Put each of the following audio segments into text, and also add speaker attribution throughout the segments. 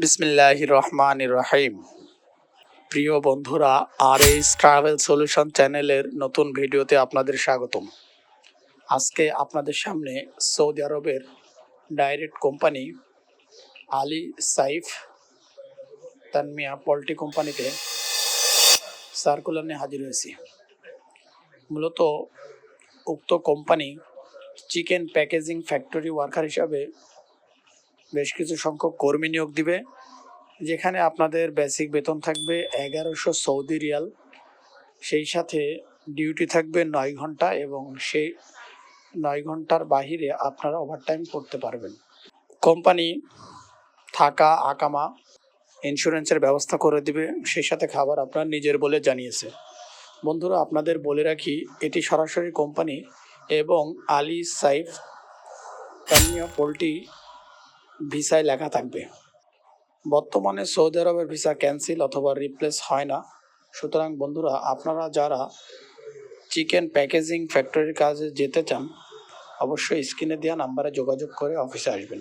Speaker 1: বিসমিল্লাহ রহমান রহিম প্রিয় বন্ধুরা আর এইচ ট্রাভেল সলিউশন চ্যানেলের নতুন ভিডিওতে আপনাদের স্বাগতম। আজকে আপনাদের সামনে সৌদি আরবের direct company Ali Saif Tanmia poultry কোম্পানিতে সার্কুলার নিয়ে হাজির হয়েছি। মূলত উক্ত company chicken packaging factory worker হিসাবে বেশ কিছু সংখ্যক কর্মী নিয়োগ দিবে, যেখানে আপনাদের বেসিক বেতন থাকবে এগারোশো সৌদি রিয়াল। সেই সাথে ডিউটি থাকবে নয় ঘণ্টা এবং সেই নয় ঘণ্টার বাহিরে আপনারা ওভারটাইম করতে পারবেন। কোম্পানি থাকা, আকামা ইন্স্যুরেন্সের ব্যবস্থা করে দিবে, সেই সাথে খাবার আপনার নিজের বলে জানিয়েছে। বন্ধুরা, আপনাদের বলে রাখি, এটি সরাসরি কোম্পানি এবং আলী সাইফ পোল্ট্রি ভিসায় লেখা থাকবে। বর্তমানে সৌদি আরবের ভিসা ক্যান্সেল অথবা রিপ্লেস হয় না। সুতরাং বন্ধুরা, আপনারা যারা চিকেন প্যাকেজিং ফ্যাক্টরির কাজে যেতে চান, অবশ্যই স্ক্রিনে দেওয়া নাম্বারে যোগাযোগ করে অফিসে আসবেন।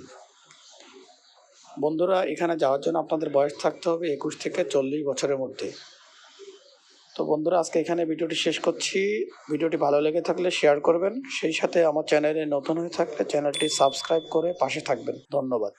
Speaker 1: বন্ধুরা, এখানে যাওয়ার জন্য আপনাদের বয়স থাকতে হবে একুশ থেকে চল্লিশ বছরের মধ্যে। তো বন্ধুরা, আজকে এখানে ভিডিওটি শেষ করছি। ভিডিওটি ভালো লেগে থাকলে শেয়ার করবেন। সেই সাথে আমার চ্যানেলে নতুন হয়ে থাকলে চ্যানেলটি সাবস্ক্রাইব করে পাশে থাকবেন। ধন্যবাদ।